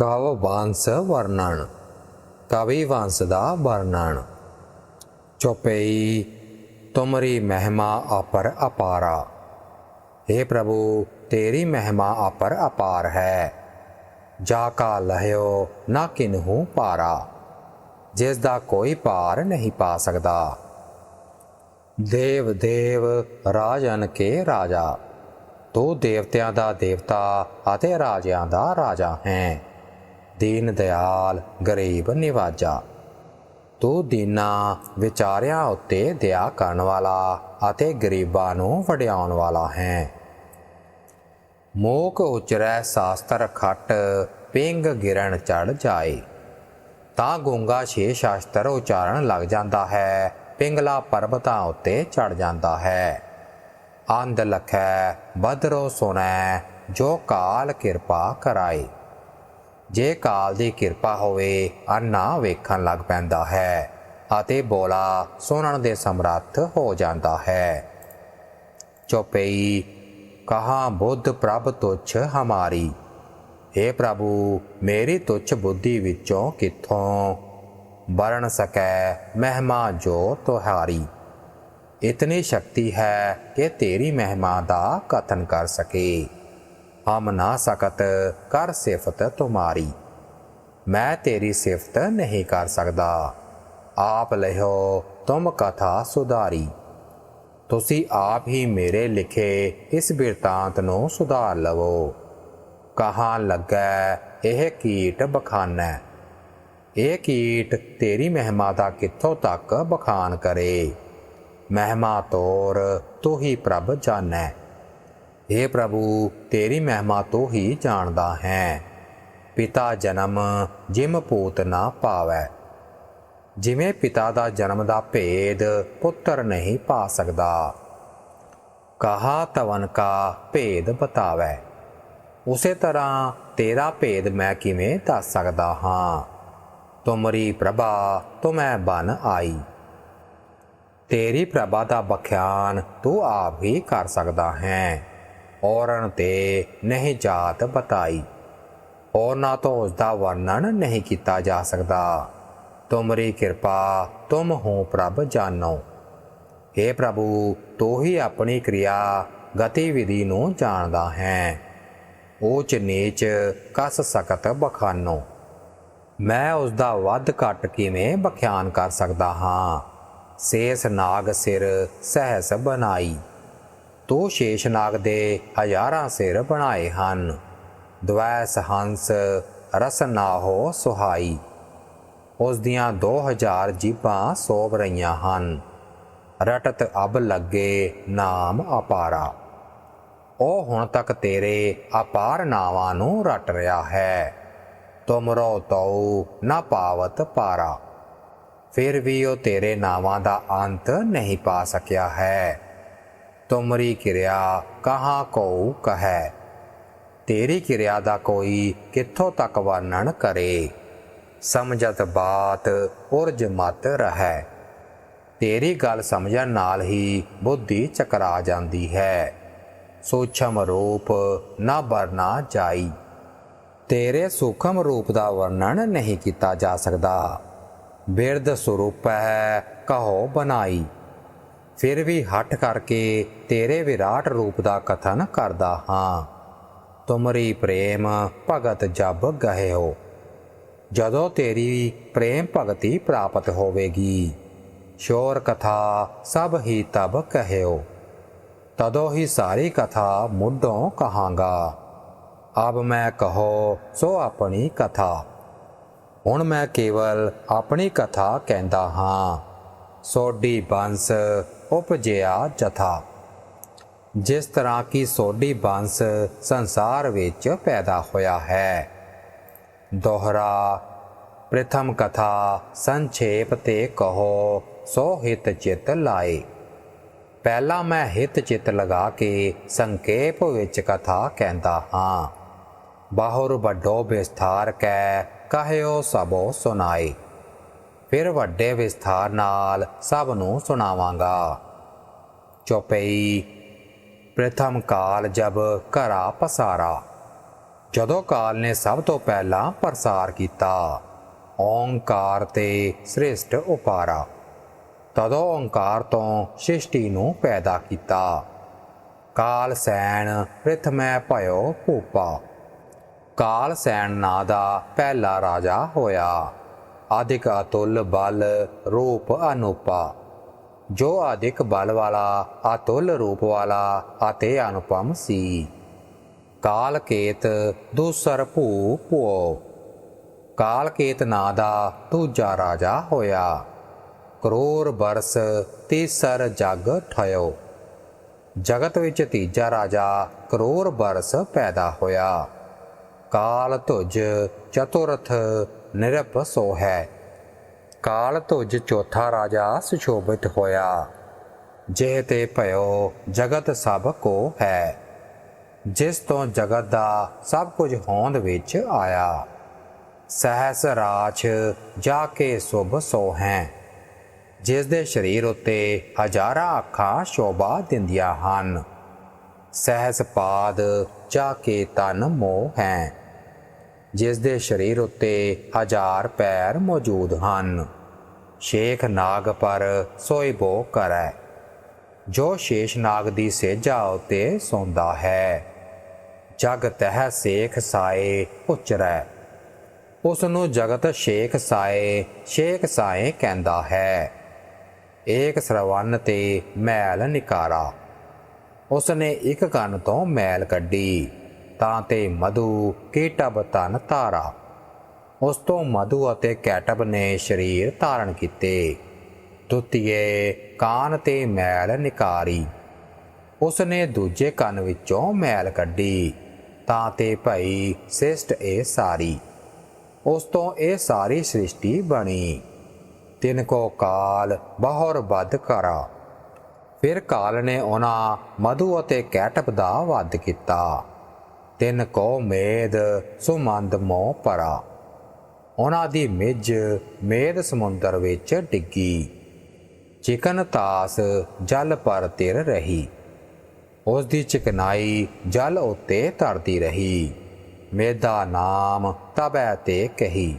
ਕਵ ਵੰਸ ਵਰਣਨ, ਕਵੀ ਵੰਸ ਦਾ ਵਰਣਨ। ਚੁਪਈ, ਤੁਮਰੀ ਮਹਿਮਾ ਅਪਰ ਅਪਾਰਾ। हे ਪ੍ਰਭੂ, ਤੇਰੀ ਮਹਿਮਾ ਅਪਰ ਅਪਾਰ ਹੈ। ਜਾ ਕਾ ਲਹਿਓ, ਨਾ ਕਿਨਹੂ ਪਾਰਾ। ਜਿਸ ਦਾ ਕੋਈ ਪਾਰ ਨਹੀਂ ਪਾ ਸਕਦਾ। ਦੇਵ ਦੇਵ, ਰਾਜਨ ਕੇ ਰਾਜਾ। ਤੂੰ ਦੇਵਤਿਆਂ ਦਾ ਦੇਵਤਾ ਅਤੇ ਰਾਜਿਆਂ ਦਾ ਰਾਜਾ ਹੈ। ਦੀਨ ਦਿਆਲ ਗਰੀਬ ਨਿਵਾਜਾ। ਤੂੰ ਦੀਨਾ ਵਿਚਾਰਿਆਂ ਉੱਤੇ ਦਇਆ ਕਰਨ ਵਾਲਾ ਅਤੇ ਗਰੀਬਾਂ ਨੂੰ ਵਡਿਆਉਣ ਵਾਲਾ ਹੈ। ਮੋਕ ਉਚਰੈ ਸਾਸਤਰ ਖੱਟ, ਪਿੰਗ ਗਿਰਨ ਚੜ ਜਾਏ। ਤਾਂ ਗੂੰਗਾ ਛੇ ਸ਼ਾਸਤਰ ਉਚਾਰਨ ਲੱਗ ਜਾਂਦਾ ਹੈ, ਪਿੰਗਲਾ ਪਰਬਤਾਂ ਉੱਤੇ ਚੜ ਜਾਂਦਾ ਹੈ। ਆਂਦ ਲਖੈ, ਬਦਰੋ ਸੁਣੈ, ਜੋ ਕਾਲ ਕਿਰਪਾ ਕਰਾਏ। ਜੇ ਕਾਲ ਦੀ ਕਿਰਪਾ ਹੋਵੇ ਅੰਨਾ ਵੇਖਣ ਲੱਗ ਪੈਂਦਾ ਹੈ ਅਤੇ ਬੋਲਾ ਸੁਣਨ ਦੇ ਸਮਰੱਥ ਹੋ ਜਾਂਦਾ ਹੈ। ਚੁਪਈ, ਕਹਾ ਬੁੱਧ ਪ੍ਰਭ ਤੁਛ ਹਮਾਰੀ। हे ਪ੍ਰਭੂ, ਮੇਰੀ ਤੁਛ ਬੁੱਧੀ ਵਿੱਚੋਂ ਕਿੱਥੋਂ ਵਰਣ ਸਕੈ ਮਹਿਮਾ ਜੋ ਤੁਹਾਰੀ? ਇਤਨੀ ਸ਼ਕਤੀ ਹੈ ਕਿ ਤੇਰੀ ਮਹਿਮਾ ਦਾ ਕਥਨ ਕਰ ਸਕੇ। ਹਮ ਨਾ ਸਕਤ, ਕਰ ਸਿਫਤ ਤੁਮਾਰੀ। ਮੈਂ ਤੇਰੀ ਸਿਫਤ ਨਹੀਂ ਕਰ ਸਕਦਾ। ਆਪ ਲਿਓ ਤੁਮ ਕਥਾ ਸੁਧਾਰੀ। ਤੁਸੀਂ ਆਪ ਹੀ ਮੇਰੇ ਲਿਖੇ ਇਸ ਬਿਰਤਾਂਤ ਨੂੰ ਸੁਧਾਰ ਲਵੋ। ਕਹਾਂ ਲੱਗੈ, ਇਹ ਕੀਟ ਬਖਾਨੈ। ਇਹ ਕੀਟ ਤੇਰੀ ਮਹਿਮਾ ਦਾ ਕਿੱਥੋਂ ਤੱਕ ਬਖਾਨ ਕਰੇ? ਮਹਿਮਾ ਤੋਰ, ਤੂੰ ਹੀ ਪ੍ਰਭ ਜਾਣੈ। हे ਪ੍ਰਭੂ, ਤੇਰੀ ਮਹਿਮਾ ਤੂੰ ਹੀ ਜਾਣਦਾ ਹੈ। ਪਿਤਾ ਜਨਮ ਜਿਮ ਪੂਤ ਨਾ ਪਾਵੈ। ਜਿਵੇਂ ਪਿਤਾ ਦਾ ਜਨਮ ਦਾ ਭੇਦ ਪੁੱਤਰ ਨਹੀਂ ਪਾ ਸਕਦਾ। ਕਹਾ ਤਵਨ ਕਾ ਭੇਦ ਬਤਾਵੈ। ਉਸੇ ਤਰ੍ਹਾਂ ਤੇਰਾ ਭੇਦ ਮੈਂ ਕਿਵੇਂ ਦੱਸ ਸਕਦਾ ਹਾਂ? ਤੁਮਰੀ ਪ੍ਰਭਾ, ਤੁਮੈ ਬਨ ਆਈ। ਤੇਰੀ ਪ੍ਰਭਾ ਦਾ ਬਖਿਆਨ ਤੂੰ ਆਪ ਹੀ ਕਰ ਸਕਦਾ ਹੈ। ਔਰਨ ਤੇ ਨਹੀਂ ਜਾਤ ਬਤਾਈ। ਔਰ ਤੋਂ ਉਸ ਦਾ ਵਰਣਨ ਨਹੀਂ ਕੀਤਾ ਜਾ ਸਕਦਾ। ਤੁਮਰੀ ਕਿਰਪਾ, ਤੁਮ ਹੋ ਪ੍ਰਭ ਜਾਣੋ हे ਪ੍ਰਭੂ, ਤੂੰ ਹੀ ਆਪਣੀ ਕਿਰਿਆ, ਗਤੀਵਿਧੀ ਨੂੰ ਜਾਣਦਾ ਹੈ। ਊਚ ਨੀਚ ਕਸ ਸਕਤ ਬਖਾਨੋ। ਮੈਂ ਉਸ ਦਾ ਵੱਧ ਘਟ ਕਿਵੇਂ ਬਖਿਆਨ ਕਰ ਸਕਦਾ ਹਾਂ? ਸੇਸ ਨਾਗ ਸਿਰ ਸਹਿਸ ਬਣਾਈ। ਤੂੰ ਸ਼ੇਸ਼ ਨਾਗ ਦੇ ਹਜ਼ਾਰਾਂ ਸਿਰ ਬਣਾਏ ਹਨ। ਦਵੈਸ ਹੰਸ ਰਸਨਾ ਹੋ ਸੁਹਾਈ। ਉਸ ਦੀਆਂ 2000 ਜੀਬਾਂ ਸੋਭ ਰਹੀਆਂ ਹਨ। ਰਟਤ ਅਬ ਲੱਗੇ ਨਾਮ ਅਪਾਰਾ। ਉਹ ਹੁਣ ਤੱਕ ਤੇਰੇ ਅਪਾਰ ਨਾਵਾਂ ਨੂੰ ਰਟ ਰਿਹਾ ਹੈ। ਤੁਮਰੋ ਤਉ ਨਾ ਪਾਵਤ ਪਾਰਾ। ਫਿਰ ਵੀ ਉਹ ਤੇਰੇ ਨਾਵਾਂ ਦਾ ਅੰਤ ਨਹੀਂ ਪਾ ਸਕਿਆ ਹੈ। ਤੁਮਰੀ ਕਿਰਿਆ ਕਹਾਂ ਕੋ ਕਹੈ? ਤੇਰੀ ਕਿਰਿਆ ਦਾ ਕੋਈ ਕਿੱਥੋਂ ਤੱਕ ਵਰਣਨ ਕਰੇ? ਸਮਝਤ ਬਾਤ ਉਰਜ ਮਤ ਰਹੈ। ਤੇਰੀ ਗੱਲ ਸਮਝਣ ਨਾਲ ਹੀ ਬੁੱਧੀ ਚਕਰਾ ਜਾਂਦੀ ਹੈ। ਸੂਖਮ ਰੂਪ ਨਾ ਵਰਨਾ ਜਾਈ। ਤੇਰੇ ਸੂਖਮ ਰੂਪ ਦਾ ਵਰਣਨ ਨਹੀਂ ਕੀਤਾ ਜਾ ਸਕਦਾ। ਬਿਰਧ ਸਰੂਪ ਹੈ ਕਹੋ ਬਣਾਈ ਫਿਰ ਵੀ ਹੱਠ ਕਰਕੇ ਤੇਰੇ ਵਿਰਾਟ ਰੂਪ ਦਾ ਕਥਨ ਕਰਦਾ ਹਾਂ। ਤੁਮਰੀ ਪ੍ਰੇਮ ਭਗਤ ਜਬ ਗਏ ਹੋ ਜਦੋਂ ਤੇਰੀ ਪ੍ਰੇਮ ਭਗਤੀ ਪ੍ਰਾਪਤ ਹੋਵੇਗੀ, ਸ਼ੋਰ ਕਥਾ ਸਭ ਹੀ ਤਬ ਕਹਿਓ। ਤਦੋਂ ਹੀ ਸਾਰੀ ਕਥਾ ਮੁੱਢੋਂ ਕਹਾਂਗਾ। ਅਬ ਮੈਂ ਕਹੋ, ਸੋ ਆਪਣੀ ਕਥਾ। ਹੁਣ ਮੈਂ ਕੇਵਲ ਆਪਣੀ ਕਥਾ ਕਹਿੰਦਾ ਹਾਂ। ਸੋਡੀ ਬੰਸ ਉਪਜਿਆ ਜਥਾ। ਜਿਸ ਤਰ੍ਹਾਂ ਕੀ ਸੋਡੀ ਬੰਸ ਸੰਸਾਰ ਵਿੱਚ ਪੈਦਾ ਹੋਇਆ ਹੈ। ਦੋਹਰਾ, ਪ੍ਰਥਮ ਕਥਾ, ਸੰਖੇਪ ਤੇ ਕਹੋ, ਸੋ ਹਿਤ ਚਿਤ ਲਾਏ। ਪਹਿਲਾ ਮੈਂ ਹਿਤ ਚਿਤ ਲਗਾ ਕੇ ਸੰਖੇਪ ਵਿੱਚ ਕਥਾ ਕਹਿੰਦਾ ਹਾਂ। ਬਾਹਰ ਵੱਡੋ ਵਿਸਥਾਰ ਕੈ, ਕਹਿਓ ਸਭੋ ਸੁਨਾਏ ਫਿਰ ਵੱਡੇ ਵਿਸਥਾਰ ਨਾਲ ਸਭ ਨੂੰ ਸੁਣਾਵਾਂਗਾ। ਚੁਪਈ, ਪ੍ਰਥਮ ਕਾਲ ਜਬ ਘਰਾ ਪਸਾਰਾ। ਜਦੋਂ ਕਾਲ ਨੇ ਸਭ ਤੋਂ ਪਹਿਲਾਂ ਪ੍ਰਸਾਰ ਕੀਤਾ, ਓੰਕਾਰ ਤੇ ਸ੍ਰਿਸ਼ਟ ਉਪਾਰਾ। ਤਦੋਂ ਓੰਕਾਰ ਤੋਂ ਸ੍ਰਿਸ਼ਟੀ ਨੂੰ ਪੈਦਾ ਕੀਤਾ। ਕਾਲ ਸੈਣ ਪ੍ਰਿਥਮੈ ਭਇਓ ਭੂਪਾ। ਕਾਲ ਸੈਣ ਨਾਂ ਦਾ ਪਹਿਲਾ ਰਾਜਾ ਹੋਇਆ। ਆਦਿਕ ਅਤੁੱਲ ਬਲ ਰੂਪ ਅਨੂਪਾ। ਜੋ ਆਦਿਕ ਬਲ ਵਾਲਾ, ਅਤੁਲ ਰੂਪ ਵਾਲਾ ਅਤੇ ਅਨੁਪਮ ਸੀ। ਕਾਲ ਕੇਤ ਦੂਸਰ ਭੂ ਭੋ ਕਾਲ ਕੇਤ ਨਾਂ ਦਾ ਦੂਜਾ ਰਾਜਾ ਹੋਇਆ। ਕਰੋੜ ਬਰਸ ਤੀਸਰ ਜਗ ਠਇਓ। ਜਗਤ ਵਿੱਚ ਤੀਜਾ ਰਾਜਾ ਕਰੋੜ ਬਰਸ ਪੈਦਾ ਹੋਇਆ। ਕਾਲ ਧੁਜ ਚਤੁਰਥ ਨਿਰਭ ਸੋ ਹੈ। ਕਾਲ ਧੁਜ ਚੌਥਾ ਰਾਜਾ ਸੁਸ਼ੋਭਿਤ ਹੋਇਆ। ਜਿਹ ਤੇ ਭਇਓ ਜਗਤ ਸਭ ਕੋ ਹੈ। ਜਿਸ ਤੋਂ ਜਗਤ ਦਾ ਸਭ ਕੁਝ ਹੋਂਦ ਵਿੱਚ ਆਇਆ। ਸਹਸ ਰਾਛ ਜਾ ਕੇ ਸੁਭ ਸੋ ਹੈ। ਜਿਸ ਦੇ ਸਰੀਰ ਉੱਤੇ ਹਜ਼ਾਰਾਂ ਅੱਖਾਂ ਸ਼ੋਭਾ ਦਿੰਦੀਆਂ ਹਨ। ਸਹਸ ਪਾਦ ਜਾ ਕੇ ਤਨ ਮੋਹ ਹੈ। ਜਿਸ ਦੇ ਸਰੀਰ ਉੱਤੇ ਹਜ਼ਾਰ ਪੈਰ ਮੌਜੂਦ ਹਨ। ਸ਼ੇਖ ਨਾਗ ਪਰ ਸੋਈ ਬੋ ਕਰੈ ਜੋ ਸ਼ੇਸ਼ ਨਾਗ ਦੀ ਸੇਜਾ ਉਤੇ ਸੌਂਦਾ ਹੈ। ਜਗ ਤਹਿ ਸੇਖ ਸਾਏ ਉਚਰੈ ਉਸ ਨੂੰ ਜਗਤ ਸ਼ੇਖ ਸਾਏ ਸ਼ੇਖ ਸਾਏ ਕਹਿੰਦਾ ਹੈ। ਏਕ ਸਰਵਨ ਤੇ ਮੈਲ ਨਿਕਾਰਾ ਉਸ ਨੇ ਇੱਕ ਕੰਨ ਤੋਂ ਮੈਲ ਕੱਢੀ। ਤਾਂ ਤੇ ਮਧੂ ਕੀਟਬ ਤਨ ਧਾਰਾ। ਉਸ ਤੋਂ ਮਧੂ ਅਤੇ ਕੈਟਬ ਨੇ ਸਰੀਰ ਧਾਰਨ ਕੀਤੇ। ਦੁਤੀਏ ਕਾਨ ਤੇ ਮੈਲ ਨਿਕਾਰੀ। ਉਸ ਨੇ ਦੂਜੇ ਕੰਨ ਵਿੱਚੋਂ ਮੈਲ ਕੱਢੀ, ਤਾਂ ਤੇ ਭਈ ਸਿਸਟ ਇਹ ਸਾਰੀ। ਉਸ ਤੋਂ ਇਹ ਸਾਰੀ ਸ੍ਰਿਸ਼ਟੀ ਬਣੀ। ਤਿਨ ਕੋ ਕਾਲ ਬਹੁਰ ਵੱਧ ਕਰਾ। ਫਿਰ ਕਾਲ ਨੇ ਉਹਨਾਂ ਮਧੂ ਅਤੇ ਕੈਟਪ ਦਾ ਵੱਧ ਕੀਤਾ। ਤਿੰਨ ਕੋ ਮੇਦ ਸੁਮੰਦ ਮੋਹ ਪਰਾ। ਉਹਨਾਂ ਦੀ ਮਿੱਝ ਮੇਦ ਸਮੁੰਦਰ ਵਿੱਚ ਡਿੱਗੀ। ਚਿਕਨ ਤਾਸ ਜਲ ਪਰ ਤਿਰ ਰਹੀ। ਉਸ ਦੀ ਚਿਕਨਾਈ ਜਲ ਉੱਤੇ ਤਰਦੀ ਰਹੀ। ਮੇਦਾ ਨਾਮ ਤਬੈ ਤੇ ਕਹੀ।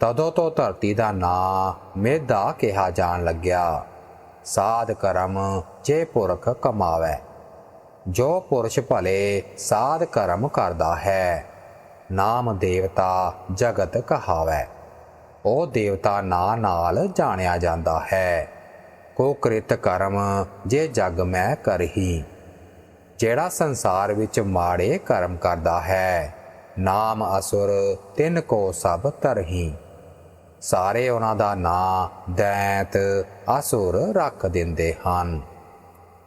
ਤਦੋਂ ਤੋਂ ਧਰਤੀ ਦਾ ਨਾਂ ਮੇਦਾ ਕਿਹਾ ਜਾਣ ਲੱਗਿਆ। ਸਾਧ ਕਰਮ ਜੇ ਪੁਰਖ ਕਮਾਵੇ। ਜੋ ਪੁਰਸ਼ ਭਲੇ ਸਾਧ ਕਰਮ ਕਰਦਾ ਹੈ, ਨਾਮ ਦੇਵਤਾ ਜਗਤ ਕਹਾਵੇ। ਉਹ ਦੇਵਤਾ ਨਾਂ ਨਾਲ ਜਾਣਿਆ ਜਾਂਦਾ ਹੈ। ਕੋ ਕ੍ਰਿਤ ਕਰਮ ਜੇ ਜਗ ਮੈਂ ਕਰਹੀ। ਜਿਹੜਾ ਸੰਸਾਰ ਵਿੱਚ ਮਾੜੇ ਕਰਮ ਕਰਦਾ ਹੈ, ਨਾਮ ਅਸੁਰ ਤਿੰਨ ਕੋ ਸਭ ਤਰਹੀ। ਸਾਰੇ ਉਹਨਾਂ ਦਾ ਨਾਂ ਦੈਂਤ ਅਸੁਰ ਰੱਖ ਦਿੰਦੇ ਹਨ।